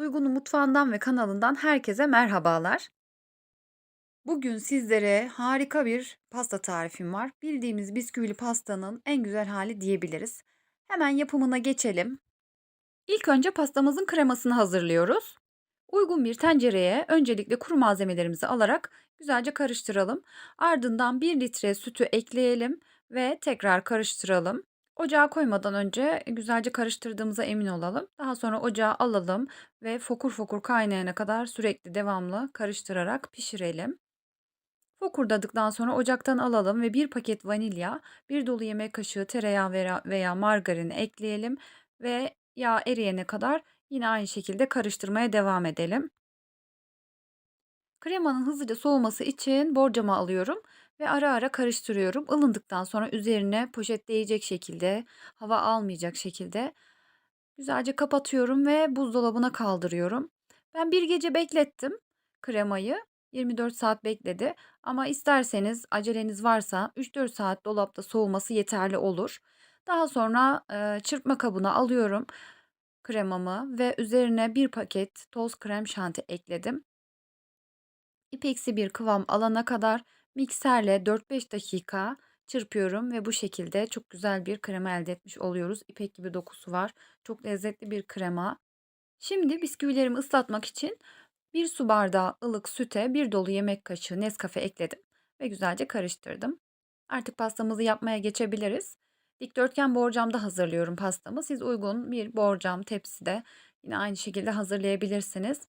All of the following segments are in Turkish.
Duygu'nun mutfağından ve kanalından herkese merhabalar. Bugün sizlere harika bir pasta tarifim var. Bildiğimiz bisküvili pastanın en güzel hali diyebiliriz. Hemen yapımına geçelim. İlk önce pastamızın kremasını hazırlıyoruz. Uygun bir tencereye öncelikle kuru malzemelerimizi alarak güzelce karıştıralım. Ardından 1 litre sütü ekleyelim ve tekrar karıştıralım. Ocağa koymadan önce güzelce karıştırdığımıza emin olalım. Daha sonra ocağa alalım ve fokur fokur kaynayana kadar sürekli devamlı karıştırarak pişirelim. Fokurdadıktan sonra ocaktan alalım ve bir paket vanilya, bir dolu yemek kaşığı tereyağı veya, margarini ekleyelim ve yağ eriyene kadar yine aynı şekilde karıştırmaya devam edelim. Kremanın hızlıca soğuması için borcama alıyorum ve ara ara karıştırıyorum. Ilındıktan sonra üzerine poşetleyecek şekilde, hava almayacak şekilde güzelce kapatıyorum ve buzdolabına kaldırıyorum. Ben bir gece beklettim kremayı. 24 saat bekledi ama isterseniz aceleniz varsa 3-4 saat dolapta soğuması yeterli olur. Daha sonra e, çırpma kabına alıyorum kremamı ve üzerine bir paket toz krem şanti ekledim. İpeksi bir kıvam alana kadar mikserle 4-5 dakika çırpıyorum ve bu şekilde çok güzel bir krema elde etmiş oluyoruz. İpek gibi dokusu var. Çok lezzetli bir krema. Şimdi bisküvilerimi ıslatmak için bir su bardağı ılık süte bir dolu yemek kaşığı Nescafe ekledim ve güzelce karıştırdım. Artık pastamızı yapmaya geçebiliriz. Dikdörtgen borcamda hazırlıyorum pastamı. Siz uygun bir borcam tepside yine aynı şekilde hazırlayabilirsiniz.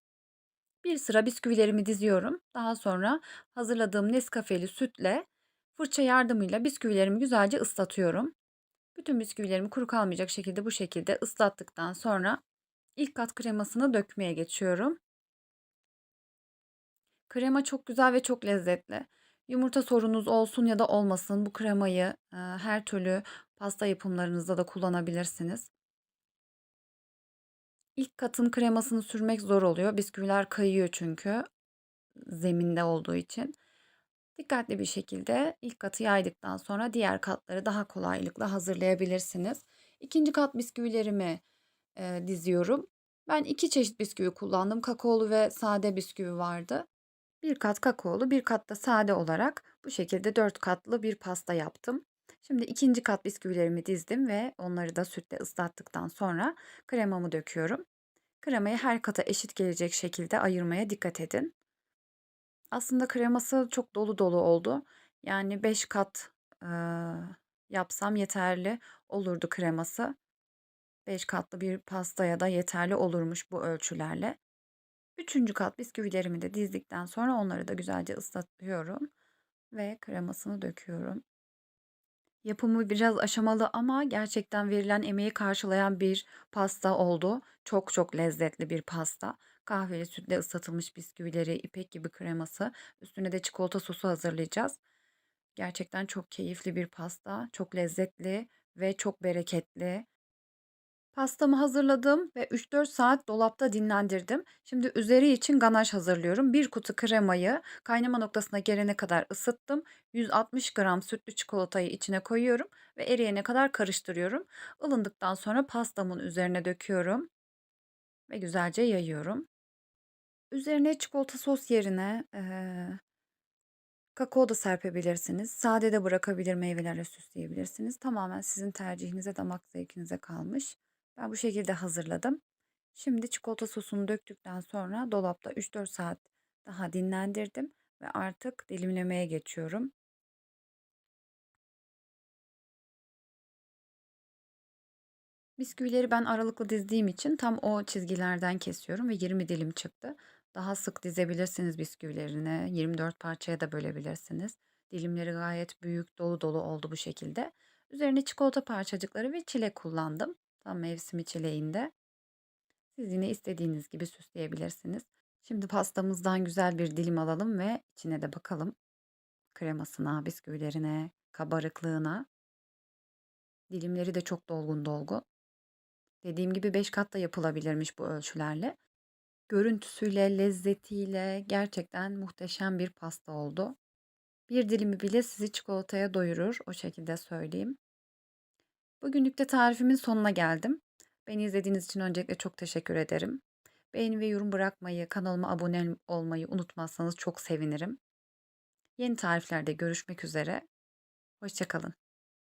Bir sıra bisküvilerimi diziyorum. Daha sonra hazırladığım Nescafe'li sütle fırça yardımıyla bisküvilerimi güzelce ıslatıyorum. Bütün bisküvilerimi kuru kalmayacak şekilde bu şekilde ıslattıktan sonra ilk kat kremasını dökmeye geçiyorum. Krema çok güzel ve çok lezzetli. Yumurta sorunuz olsun ya da olmasın bu kremayı her türlü pasta yapımlarınızda da kullanabilirsiniz. İlk katın kremasını sürmek zor oluyor. Bisküviler kayıyor çünkü zeminde olduğu için. Dikkatli bir şekilde ilk katı yaydıktan sonra diğer katları daha kolaylıkla hazırlayabilirsiniz. İkinci kat bisküvilerimi e, diziyorum. Ben iki çeşit bisküvi kullandım. Kakaolu ve sade bisküvi vardı. Bir kat kakaolu, bir kat da sade olarak bu şekilde dört katlı bir pasta yaptım. Şimdi ikinci kat bisküvilerimi dizdim ve onları da sütle ıslattıktan sonra kremamı döküyorum. Kremayı her kata eşit gelecek şekilde ayırmaya dikkat edin. Aslında kreması çok dolu dolu oldu. Yani 5 kat e, yapsam yeterli olurdu kreması. 5 katlı bir pastaya da yeterli olurmuş bu ölçülerle. Üçüncü kat bisküvilerimi de dizdikten sonra onları da güzelce ıslatıyorum ve kremasını döküyorum. Yapımı biraz aşamalı ama gerçekten verilen emeği karşılayan bir pasta oldu. Çok çok lezzetli bir pasta. Kahveli sütle ıslatılmış bisküvileri, ipek gibi kreması, üstüne de çikolata sosu hazırlayacağız. Gerçekten çok keyifli bir pasta, çok lezzetli ve çok bereketli. Pastamı hazırladım ve 3-4 saat dolapta dinlendirdim. Şimdi üzeri için ganaj hazırlıyorum. Bir kutu kremayı kaynama noktasına gelene kadar ısıttım. 160 gram sütlü çikolatayı içine koyuyorum ve eriyene kadar karıştırıyorum. Ilındıktan sonra pastamın üzerine döküyorum ve güzelce yayıyorum. Üzerine çikolata sos yerine eee, kakao da serpebilirsiniz. Sade de bırakabilir meyvelerle süsleyebilirsiniz. Tamamen sizin tercihinize, damak zevkinize kalmış. Ben bu şekilde hazırladım. Şimdi çikolata sosunu döktükten sonra dolapta 3-4 saat daha dinlendirdim ve artık dilimlemeye geçiyorum. Bisküvileri ben aralıklı dizdiğim için tam o çizgilerden kesiyorum ve 20 dilim çıktı. Daha sık dizebilirsiniz bisküvilerini. 24 parçaya da bölebilirsiniz. Dilimleri gayet büyük, dolu dolu oldu bu şekilde. Üzerine çikolata parçacıkları ve çilek kullandım. Tam mevsimi çileğinde. Siz yine istediğiniz gibi süsleyebilirsiniz. Şimdi pastamızdan güzel bir dilim alalım ve içine de bakalım. Kremasına, bisküvilerine, kabarıklığına. Dilimleri de çok dolgun dolgun. Dediğim gibi 5 kat da yapılabilirmiş bu ölçülerle. Görüntüsüyle, lezzetiyle gerçekten muhteşem bir pasta oldu. Bir dilimi bile sizi çikolataya doyurur, o şekilde söyleyeyim. Bugünlük de tarifimin sonuna geldim. Beni izlediğiniz için öncelikle çok teşekkür ederim. Beğeni ve yorum bırakmayı, kanalıma abone olmayı unutmazsanız çok sevinirim. Yeni tariflerde görüşmek üzere. Hoşça kalın.